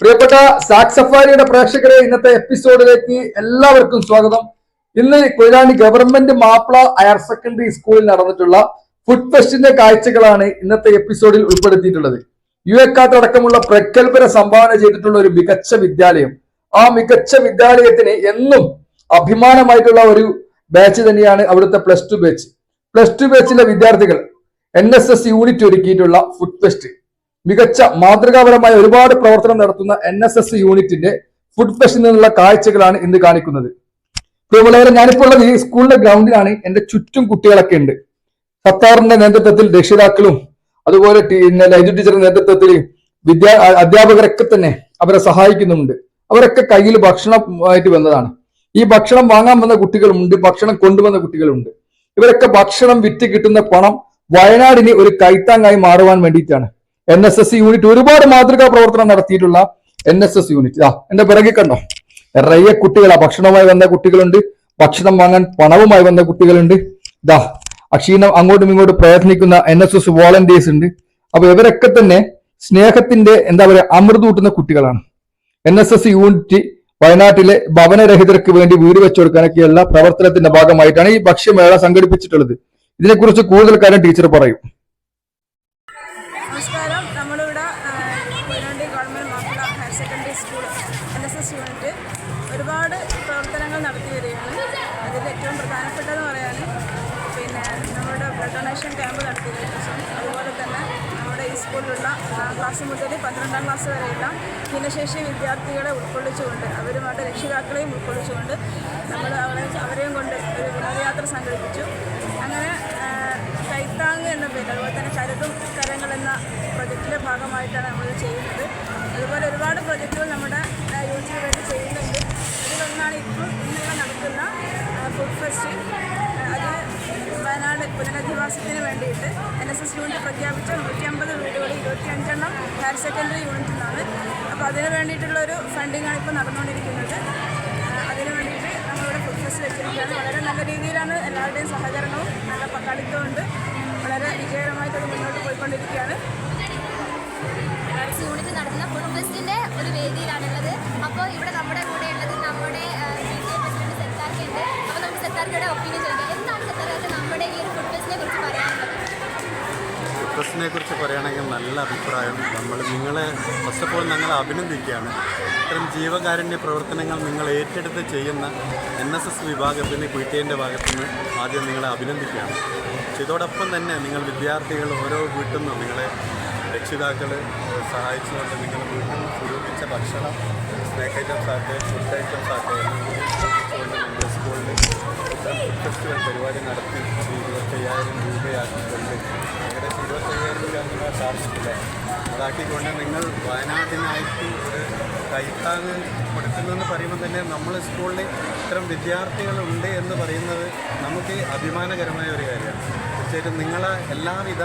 പ്രിയപ്പെട്ട സാക്സഫാരിയുടെ പ്രേക്ഷകരെ ഇന്നത്തെ എപ്പിസോഡിലേക്ക് എല്ലാവർക്കും സ്വാഗതം. ഇന്ന് Koyilandy government Mappila higher secondary സ്കൂളിൽ നടന്നിട്ടുള്ള ഫുഡ് ഫെസ്റ്റിന്റെ കാഴ്ചകളാണ് ഇന്നത്തെ എപ്പിസോഡിൽ ഉൾപ്പെടുത്തിയിട്ടുള്ളത്. യു എക്കാത്ത് അടക്കമുള്ള പ്രഗത്ഭര സംഭാവന ചെയ്തിട്ടുള്ള ഒരു മികച്ച വിദ്യാലയം. ആ മികച്ച വിദ്യാലയത്തിന് എന്നും അഭിമാനമായിട്ടുള്ള ഒരു ബാച്ച് തന്നെയാണ് അവിടുത്തെ plus two batch. Plus two ബാച്ചിലെ വിദ്യാർത്ഥികൾ എൻ എസ് എസ് യൂണിറ്റ് ഒരുക്കിയിട്ടുള്ള ഫുഡ് ഫെസ്റ്റ്. മികച്ച മാതൃകാപരമായ ഒരുപാട് പ്രവർത്തനം നടത്തുന്ന എൻ എസ് എസ് യൂണിറ്റിന്റെ ഫുഡ് ഫെസ്റ്റിൽ നിന്നുള്ള കാഴ്ചകളാണ് ഇന്ന് കാണിക്കുന്നത്. പ്രിയമുള്ളവരെ ഞാനിപ്പോൾ ഉള്ളത് ഈ സ്കൂളിന്റെ ഗ്രൗണ്ടിലാണ്. എന്റെ ചുറ്റും കുട്ടികളൊക്കെ ഉണ്ട്. സത്താറിന്റെ നേതൃത്വത്തിൽ രക്ഷിതാക്കളും അതുപോലെ ലൈജു ടീച്ചറിന്റെ നേതൃത്വത്തിൽ വിദ്യാ അധ്യാപകരൊക്കെ തന്നെ അവരെ സഹായിക്കുന്നുണ്ട് അവരൊക്കെ കയ്യിൽ ഭക്ഷണമായിട്ട് വന്നതാണ്. ഈ ഭക്ഷണം വാങ്ങാൻ വന്ന കുട്ടികളുമുണ്ട് ഭക്ഷണം കൊണ്ടുവന്ന കുട്ടികളുണ്ട് ഇവരൊക്കെ ഭക്ഷണം വിറ്റ് കിട്ടുന്ന പണം വയനാടിന് ഒരു കൈത്താങ്ങായി മാറുവാൻ വേണ്ടിയിട്ടാണ്. എൻ എസ് എസ് യൂണിറ്റ് ഒരുപാട് മാതൃകാ പ്രവർത്തനം നടത്തിയിട്ടുള്ള എൻ എസ് എസ് യൂണിറ്റ് ആ എന്റെ പിറകെ കണ്ടോ? നിറയെ കുട്ടികളാ ഭക്ഷണവുമായി വന്ന കുട്ടികളുണ്ട്. ഭക്ഷണം വാങ്ങാൻ പണവുമായി വന്ന കുട്ടികളുണ്ട്. ഇതാ അക്ഷീണം അങ്ങോട്ടും ഇങ്ങോട്ടും പ്രയത്നിക്കുന്ന എൻ എസ് എസ് വോളണ്ടിയേഴ്സ് ഉണ്ട്. അപ്പൊ ഇവരൊക്കെ തന്നെ സ്നേഹത്തിന്റെ എന്താ പറയുക അമൃതൂട്ടുന്ന കുട്ടികളാണ്. എൻ എസ് എസ് യൂണിറ്റ് വയനാട്ടിലെ ഭവനരഹിതർക്ക് വേണ്ടി വീട് വെച്ചു പ്രവർത്തനത്തിന്റെ ഭാഗമായിട്ടാണ് ഈ ഭക്ഷ്യമേള സംഘടിപ്പിച്ചിട്ടുള്ളത്. ഇതിനെക്കുറിച്ച് കൂടുതൽ കാര്യം ടീച്ചർ പറയും. നമ്മളിവിടെ Koyilandy government Mappila higher secondary school N S S unit ഒരുപാട് പ്രവർത്തനങ്ങൾ നടത്തി വരികയാണ്. അതിൽ ഏറ്റവും പ്രധാനപ്പെട്ടതെന്ന് പറയാൻ പിന്നെ നമ്മുടെ ബ്ലഡ് ഡൊണേഷൻ ക്യാമ്പ് ശേഷം അതുപോലെ തന്നെ നമ്മുടെ ഈ സ്കൂളിലുള്ള ക്ലാസ് മുതൽ പന്ത്രണ്ടാം ക്ലാസ് വരെയുള്ള ഭിന്നശേഷി വിദ്യാർത്ഥികളെ ഉൾക്കൊള്ളിച്ചുകൊണ്ട് അവരുമായിട്ട് രക്ഷിതാക്കളെയും ഉൾക്കൊള്ളിച്ചുകൊണ്ട് നമ്മൾ അവരെ അവരെയും കൊണ്ട് ഒരു വിനോദയാത്ര സംഘടിപ്പിച്ചു. അങ്ങനെ കൈത്താങ് എന്ന പേര് അതുപോലെ തന്നെ കരുതും പ്രൊജക്റ്റിന്റെ ഭാഗമായിട്ടാണ് നമ്മൾ ചെയ്യുന്നത്. അതുപോലെ ഒരുപാട് പ്രൊജക്റ്റുകൾ നമ്മുടെ യൂണിറ്റിന് വേണ്ടി ചെയ്യുന്നുണ്ട്. അതിലൊന്നാണ് ഇപ്പോൾ ഇന്നിവിടെ നടക്കുന്ന ഫുഡ് ഫെസ്റ്റ് അത് വയനാട് പുനരധിവാസത്തിന് വേണ്ടിയിട്ട് എൻ എസ് എസ് യൂണിറ്റ് പ്രഖ്യാപിച്ച നൂറ്റി അമ്പത് ഇരുപത്തിയഞ്ചെണ്ണം ഹയർ സെക്കൻഡറി യൂണിറ്റിൽ നിന്നാണ് അപ്പോൾ അതിന് വേണ്ടിയിട്ടുള്ളൊരു ഫണ്ടിങ്ങാണ് ഇപ്പോൾ നടന്നുകൊണ്ടിരിക്കുന്നത്. അതിന് വേണ്ടിയിട്ട് നമ്മളിവിടെ ഫുഡ് ഫെസ്റ്റ് വെച്ചിരിക്കുകയാണ്. വളരെ നല്ല രീതിയിലാണ് എല്ലാവരുടെയും സഹകരണവും നല്ല പങ്കാളിത്തവും ഉണ്ട്. വളരെ വിജയകരമായിട്ട് അത് മുന്നോട്ട് പോയിക്കൊണ്ടിരിക്കുകയാണ്. യൂണിറ്റ് നടത്തുന്ന ഫുൾ ഫെസ്റ്റിന്റെ ഒരു വേദിയിലാണുള്ളത്. അപ്പോൾ ഇവിടെ നമ്മുടെ കൂടെ ഉള്ളത് നമ്മുടെ പ്രസിഡന്റ് അപ്പോൾ നമുക്ക് സെത്താർക്കയുടെ ഒപ്പീനിയൻ ചോദിക്കാം. എന്താണ് സെത്താർക്ക് നമ്മുടെ ഈ ഒരു ഫുഡ് ഫെസ്റ്റിനെ കുറിച്ച് പറയാനുള്ളത്? പ്രസിനെ കുറിച്ച് പറയുകയാണെങ്കിൽ നല്ല അഭിപ്രായം. നമ്മൾ നിങ്ങളെ ഫസ്റ്റ് ഓഫ് ഓൾ ഞങ്ങൾ അഭിനന്ദിക്കുകയാണ്. ഇത്തരം ജീവകാരുണ്യ പ്രവർത്തനങ്ങൾ നിങ്ങൾ ഏറ്റെടുത്ത് ചെയ്യുന്ന എൻ എസ് എസ് വിഭാഗത്തിന് പി ടി എന്റെ ഭാഗത്തുനിന്ന് ആദ്യം നിങ്ങളെ അഭിനന്ദിക്കുകയാണ്. ഇതോടൊപ്പം തന്നെ നിങ്ങൾ വിദ്യാർത്ഥികൾ ഓരോ വീട്ടിൽ നിന്നും നിങ്ങളെ രക്ഷിതാക്കൾ സഹായിച്ചുകൊണ്ട് നിങ്ങൾ വീട്ടിൽ ഉപയോഗിച്ച ഭക്ഷണം സ്നാക്ക് ഐറ്റംസ് ആകട്ടെ ഫുഡ് ഐറ്റംസ് ആകട്ടെ സ്വരൂപിച്ചുകൊണ്ട് നമ്മുടെ സ്കൂളിൽ ഫുഡ് ഫെസ്റ്റിവൽ പരിപാടി നടത്തി ഇരുപത്തയ്യായിരം രൂപയാക്കിക്കൊണ്ട് ഏകദേശം ഇരുപത്തയ്യായിരം രൂപ നിങ്ങൾ ടാർഗറ്റില്ല അതാക്കിക്കൊണ്ട് നിങ്ങൾ വയനാട്ടിനായിട്ട് ഒരു കൈത്താങ് കൊടുക്കുന്നതെന്ന് പറയുമ്പോൾ തന്നെ നമ്മൾ സ്കൂളിൽ ഇത്തരം വിദ്യാർത്ഥികളുണ്ട് എന്ന് പറയുന്നത് നമുക്ക് അഭിമാനകരമായ ഒരു കാര്യമാണ്. തീർച്ചയായിട്ടും നിങ്ങളെ എല്ലാവിധ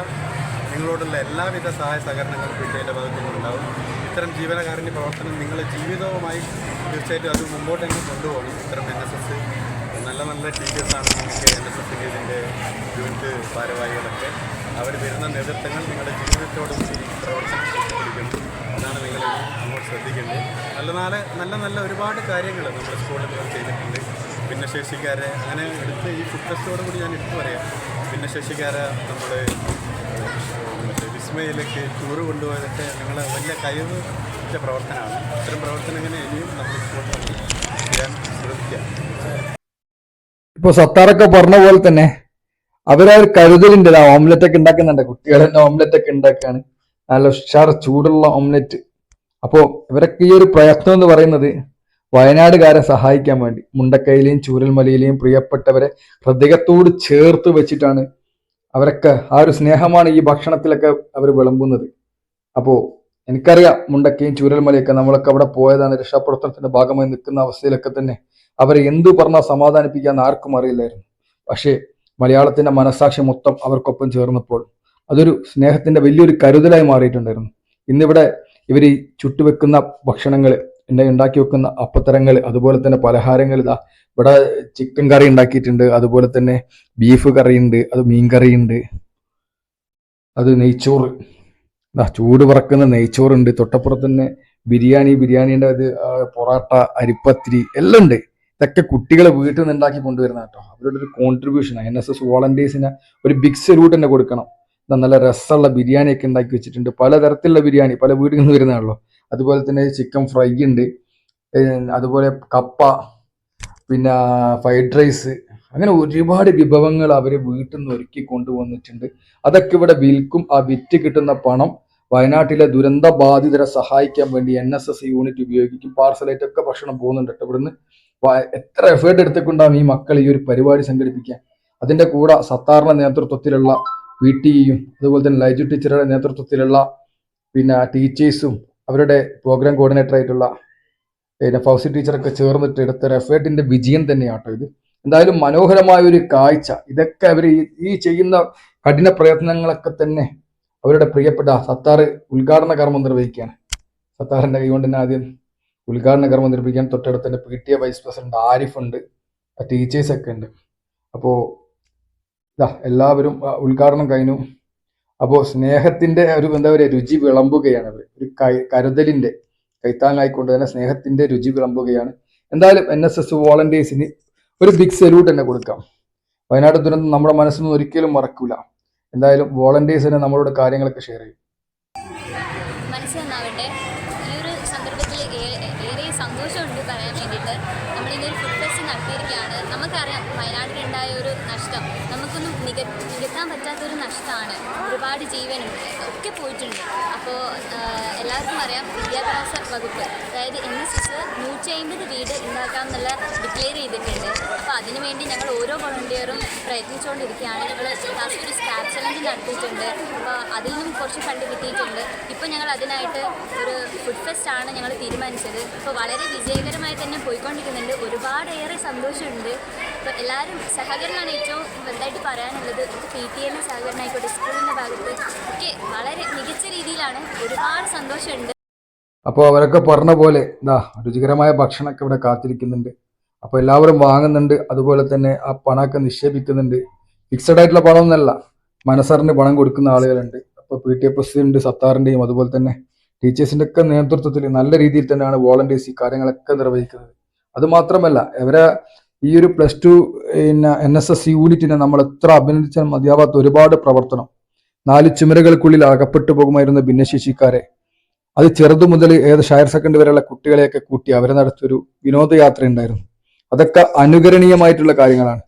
നിങ്ങളോടുള്ള എല്ലാവിധ സഹായ സഹകരണങ്ങളും പിന്നീട് ഭാഗത്തു നിന്നുണ്ടാവും ഇത്തരം ജീവനക്കാരന്റെ പ്രവർത്തനം നിങ്ങളുടെ ജീവിതവുമായി തീർച്ചയായിട്ടും അത് മുമ്പോട്ട് തന്നെ കൊണ്ടുപോകണം ഇത്തരം എൻ എസ് എസ് നല്ല നല്ല ടീച്ചേഴ്സാണ് നിങ്ങൾക്ക് എൻ എസ് എസിന്റെ ഇതിന്റെ യൂണിറ്റ് ഭാരവാഹികളൊക്കെ. അവർ വരുന്ന നേതൃത്വങ്ങൾ നിങ്ങളുടെ ജീവിതത്തോടും പ്രവർത്തനം ചെയ്തുകൊണ്ടിരിക്കുന്നു. അതാണ് നിങ്ങൾ അങ്ങോട്ട് ശ്രദ്ധിക്കേണ്ടത്. നല്ല നല്ല നല്ല നല്ല ഒരുപാട് കാര്യങ്ങൾ നമ്മുടെ സ്കൂളിൽ ചെയ്തിട്ടുണ്ട്. ഭിന്നശേഷിക്കാരെ അങ്ങനെ എടുത്ത് ഈ ഫുഡ് ഫെസ്റ്റോട് കൂടി ഞാൻ എടുത്തു പറയാം. ഭിന്നശേഷിക്കാരെ നമ്മൾ മറ്റേ വിസ്മയിലേക്ക് ടൂറ് കൊണ്ടുപോയതൊക്കെ ഞങ്ങൾ വലിയ കഴിവ് വെച്ച പ്രവർത്തനമാണ്. ഇത്തരം പ്രവർത്തനങ്ങളെ ഇനിയും നമ്മൾ ചെയ്യാൻ ശ്രമിക്കാം. ഇപ്പൊ സത്താറൊക്കെ പറഞ്ഞ പോലെ തന്നെ അവരെ ആ ഓംലെറ്റ് ഒക്കെ ഉണ്ടാക്കുന്നുണ്ട്. കുട്ടികൾ തന്നെ ഓംലെറ്റ് ഒക്കെ ഉണ്ടാക്കുകയാണ്. നല്ല ഉഷാർ ചൂടുള്ള ഓംലെറ്റ് അപ്പോൾ ഇവരൊക്കെ ഈ ഒരു പ്രയത്നം എന്ന് പറയുന്നത് വയനാടുകാരെ സഹായിക്കാൻ വേണ്ടി മുണ്ടക്കൈയിലെയും ചൂരൽമലയിലെയും പ്രിയപ്പെട്ടവരെ ഹൃദയത്തോട് ചേർത്ത് വെച്ചിട്ടാണ് അവരൊക്കെ ആ ഒരു സ്നേഹമാണ് ഈ ഭക്ഷണത്തിലൊക്കെ അവർ വിളമ്പുന്നത്. അപ്പോൾ എനിക്കറിയാം മുണ്ടക്കയും ചൂരൽമലയൊക്കെ നമ്മളൊക്കെ അവിടെ പോയതാണ് രക്ഷാപ്രവർത്തനത്തിന്റെ ഭാഗമായി നിൽക്കുന്ന അവസ്ഥയിലൊക്കെ തന്നെ അവരെ എന്തു പറഞ്ഞാൽ സമാധാനിപ്പിക്കാന്ന് ആർക്കും അറിയില്ലായിരുന്നു. പക്ഷേ മലയാളത്തിന്റെ മനസാക്ഷി മൊത്തം അവർക്കൊപ്പം ചേർന്നപ്പോൾ അതൊരു സ്നേഹത്തിന്റെ വലിയൊരു കരുതലായി മാറിയിട്ടുണ്ടായിരുന്നു. ഇന്നിവിടെ ഇവർ ഈ ചുട്ടുവെക്കുന്ന ഭക്ഷണങ്ങൾ ഉണ്ടാക്കി വെക്കുന്ന അപ്പത്തരങ്ങൾ അതുപോലെ തന്നെ പലഹാരങ്ങൾ ഇതാ ഇവിടെ ചിക്കൻ കറി ഉണ്ടാക്കിയിട്ടുണ്ട് അതുപോലെ തന്നെ ബീഫ് കറി ഉണ്ട് അത് മീൻ കറി ഉണ്ട് അത് നെയ്ച്ചോറ്. ചൂട് പറക്കുന്ന നെയ്ച്ചോറുണ്ട് തൊട്ടപ്പുറത്ത് തന്നെ ബിരിയാണി ബിരിയാണീന്റെ അത് പൊറാട്ട അരിപ്പത്തിരി എല്ലാം ഉണ്ട്. ഇതൊക്കെ കുട്ടികളെ വീട്ടിൽ നിന്ന് ഉണ്ടാക്കി കൊണ്ടുവരുന്ന കേട്ടോ അവരുടെ ഒരു കോൺട്രിബ്യൂഷൻ എൻ എസ് എസ് വോളണ്ടിയേഴ്സിന് ഒരു ബിഗ് സല്യൂട്ട് തന്നെ കൊടുക്കണം. നല്ല രസമുള്ള ബിരിയാണി ഒക്കെ ഉണ്ടാക്കി വെച്ചിട്ടുണ്ട്. പലതരത്തിലുള്ള ബിരിയാണി പല വീടുകളിൽ നിന്ന് വരുന്നതാണല്ലോ. അതുപോലെ തന്നെ ചിക്കൻ ഫ്രൈ ഉണ്ട്. അതുപോലെ കപ്പ പിന്നെ ഫ്രൈഡ് റൈസ് അങ്ങനെ ഒരുപാട് വിഭവങ്ങൾ അവർ വീട്ടിൽ നിന്ന് ഒരുക്കി കൊണ്ടുവന്നിട്ടുണ്ട്. അതൊക്കെ ഇവിടെ വിൽക്കും. ആ വിറ്റ് കിട്ടുന്ന പണം വയനാട്ടിലെ ദുരന്ത ബാധിതരെ സഹായിക്കാൻ വേണ്ടി എൻ എസ് എസ് യൂണിറ്റ് ഉപയോഗിക്കും. പാർസലായിട്ടൊക്കെ ഭക്ഷണം പോകുന്നുണ്ട് ഇവിടുന്ന്. എത്ര എഫേർട്ട് എടുത്തുകൊണ്ടാണ് ഈ മക്കൾ ഈ ഒരു പരിപാടി സംഘടിപ്പിക്കാൻ? അതിന്റെ കൂടെ സത്താറിന്റെ നേതൃത്വത്തിലുള്ള പി ടിയും അതുപോലെ തന്നെ ലൈജു ടീച്ചറുടെ നേതൃത്വത്തിലുള്ള പിന്നെ ടീച്ചേഴ്സും അവരുടെ പ്രോഗ്രാം കോർഡിനേറ്റർ ആയിട്ടുള്ള പിന്നെ ഫൗസി ടീച്ചറൊക്കെ ചേർന്നിട്ട് എടുത്ത ഒരു എഫേർട്ടിന്റെ വിജയം തന്നെയാട്ടോ ഇത്. എന്തായാലും മനോഹരമായ ഒരു കാഴ്ച. ഇതൊക്കെ അവർ ഈ ചെയ്യുന്ന കഠിന പ്രയത്നങ്ങളൊക്കെ തന്നെ അവരുടെ പ്രിയപ്പെട്ട സത്താർ ഉദ്ഘാടന കർമ്മം നിർവഹിക്കുകയാണ്. സത്താറിന്റെ കൈകൊണ്ട് തന്നെ ആദ്യം ഉദ്ഘാടന കർമ്മം നിർവഹിക്കാൻ തൊട്ടടുത്ത് തന്നെ P T A vice president Arif ഉണ്ട് ടീച്ചേഴ്സ് ഉണ്ട്. അപ്പോൾ ഇതാ എല്ലാവരും ഉദ്ഘാടനം കഴിഞ്ഞു. അപ്പോൾ സ്നേഹത്തിന്റെ ഒരു എന്താ പറയുക രുചി വിളമ്പുകയാണ് അവർ ഒരു കരുതലിന്റെ കൈത്താങ്ങായിക്കൊണ്ട് തന്നെ സ്നേഹത്തിന്റെ രുചി വിളമ്പുകയാണ്. എന്തായാലും എൻ എസ് എസ് വോളണ്ടിയേഴ്സിന് ഒരു ബിഗ് സല്യൂട്ട് തന്നെ കൊടുക്കാം. വയനാട് ദുരന്തം നമ്മുടെ മനസ്സിൽ ഒരിക്കലും മറക്കില്ല എന്തായാലും വോളണ്ടിയേഴ്സിനെ നമ്മളോട് കാര്യങ്ങളൊക്കെ ഷെയർ ചെയ്യും. നിക നികത്താൻ പറ്റാത്തൊരു നഷ്ടമാണ്. ഒരുപാട് ജീവനും ഒക്കെ പോയിട്ടുണ്ട്. അപ്പോൾ എല്ലാവർക്കും അറിയാം വിദ്യാഭ്യാസ വകുപ്പ്. അതായത് എൻ എസ് എസ് നൂറ്റി അമ്പത് വീട് ഉണ്ടാക്കാമെന്നുള്ള ഡിക്ലെയർ ചെയ്തിട്ടുണ്ട്. അപ്പോൾ അതിനുവേണ്ടി ഞങ്ങൾ ഓരോ വോളണ്ടിയറും പ്രയത്നിച്ചുകൊണ്ടിരിക്കുകയാണ്. ഞങ്ങൾ ഒരു സ്കാപ്പ് ചലഞ്ച് നടത്തിയിട്ടുണ്ട്. അപ്പോൾ അതിൽ നിന്നും കുറച്ച് ഫണ്ട് കിട്ടിയിട്ടുണ്ട്. ഇപ്പോൾ ഞങ്ങൾ അതിനായിട്ട് ഒരു ഫുഡ് ഫെസ്റ്റ് ആണ് ഞങ്ങൾ തീരുമാനിച്ചത്. അപ്പോൾ വളരെ വിജയകരമായി തന്നെ പോയിക്കൊണ്ടിരിക്കുന്നുണ്ട്. ഒരുപാടേറെ സന്തോഷമുണ്ട്. അപ്പോൾ എല്ലാവരും സഹകരണമാണ് ഏറ്റവും വലുതായിട്ട് പറയാനുള്ളത്. പി ടി എല്ലിന്റെ സഹകരണം ആയിക്കോട്ടെ സ്കൂളിന്റെ ഭാഗത്ത് ഒക്കെ വളരെ മികച്ച രീതിയിലാണ് ഒരുപാട് സന്തോഷമുണ്ട്. അപ്പോൾ അവരൊക്കെ പറഞ്ഞ പോലെ ഇതാ രുചികരമായ ഭക്ഷണമൊക്കെ ഇവിടെ കാത്തിരിക്കുന്നുണ്ട്. അപ്പോൾ എല്ലാവരും വാങ്ങുന്നുണ്ട്. അതുപോലെ തന്നെ ആ പണമൊക്കെ നിക്ഷേപിക്കുന്നുണ്ട്. ഫിക്സഡ് ആയിട്ടുള്ള പണം എന്നല്ല മനസ്സറിന് പണം കൊടുക്കുന്ന ആളുകളുണ്ട്. അപ്പോൾ പി ടി എ പ്രസിഡന്റ് സത്താറിന്റെയും അതുപോലെ തന്നെ ടീച്ചേഴ്സിന്റെ ഒക്കെ നേതൃത്വത്തിൽ നല്ല രീതിയിൽ തന്നെയാണ് വോളണ്ടിയേഴ്സ് ഈ കാര്യങ്ങളൊക്കെ നിർവഹിക്കുന്നത്. അത് മാത്രമല്ല ഇവരെ ഈ ഒരു പ്ലസ് ടു പിന്നെ എൻ എസ് എസ് യൂണിറ്റിനെ നമ്മൾ എത്ര അഭിനന്ദിച്ചാൽ മതിയാവാത്ത ഒരുപാട് പ്രവർത്തനം. നാല് ചുമരുകൾക്കുള്ളിൽ അകപ്പെട്ടു പോകുമായിരുന്ന ഭിന്നശേഷിക്കാരെ. അത് ചെറുതു മുതൽ ഏത് ഹയർ സെക്കൻഡറി വരെയുള്ള കുട്ടികളെയൊക്കെ കൂട്ടി അവരെ നടത്തിയൊരു വിനോദയാത്ര ഉണ്ടായിരുന്നു അതൊക്കെ അനുകരണീയമായിട്ടുള്ള കാര്യങ്ങളാണ്.